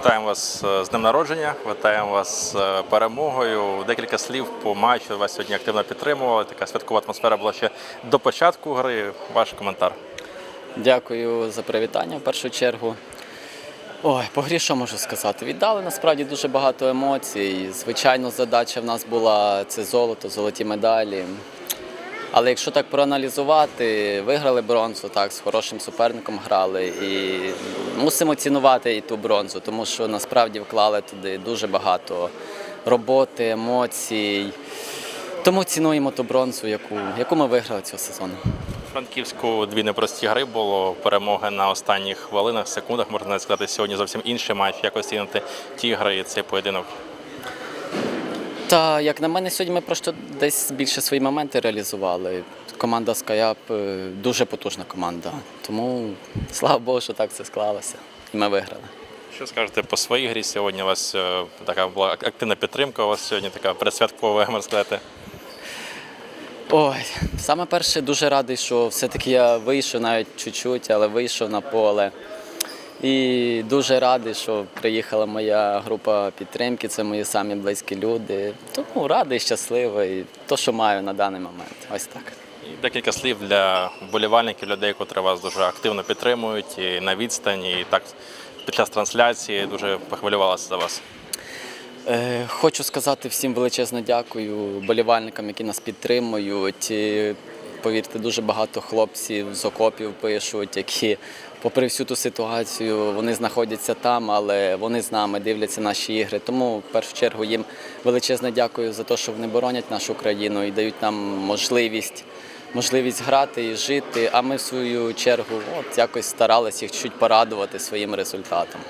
вітаємо вас е, з днем народження, вітаємо вас з перемогою. Декілька слів по матчу. Вас сьогодні активно підтримували. Така святкова атмосфера була ще до початку гри. Ваш коментар. Дякую за привітання в першу чергу. Ой, по грі що можу сказати? Віддали насправді дуже багато емоцій. Звичайно, задача в нас була це золото, золоті медалі. Але якщо так проаналізувати, виграли бронзу, так, з хорошим суперником грали. І мусимо цінувати і ту бронзу, тому що насправді вклали туди дуже багато роботи, емоцій. Тому цінуємо ту бронзу, яку, яку ми виграли цього сезону. Франківську дві непрості гри було перемоги на останніх хвилинах, секундах. Можна сказати, сьогодні зовсім інший матч. Як оцінити ті гри і цей поєдинок? Та як на мене, сьогодні ми просто десь більше свої моменти реалізували. Команда Скаяп дуже потужна команда. Тому слава Богу, що так це склалося. І ми виграли. Що скажете по своїй грі сьогодні? У вас е, така була активна підтримка. У вас сьогодні така передсвяткова, можна сказати. Ой, саме перше дуже радий, що все-таки я вийшов навіть чуть-чуть, але вийшов на поле. І дуже радий, що приїхала моя група підтримки, це мої самі близькі люди. Тому радий, щасливий, то, що маю на даний момент. Ось так. І декілька слів для вболівальників, людей, котрі вас дуже активно підтримують і на відстані, і так під час трансляції дуже похвилювалася за вас. Е, Хочу сказати всім величезне дякую болівальникам, які нас підтримують. Повірте, дуже багато хлопців з окопів пишуть, які, попри всю ту ситуацію, вони знаходяться там, але вони з нами дивляться наші ігри. Тому в першу чергу їм величезне дякую за те, що вони боронять нашу країну і дають нам можливість. Можливість грати і жити, а ми в свою чергу от якось старалися їх чуть порадувати своїм результатом.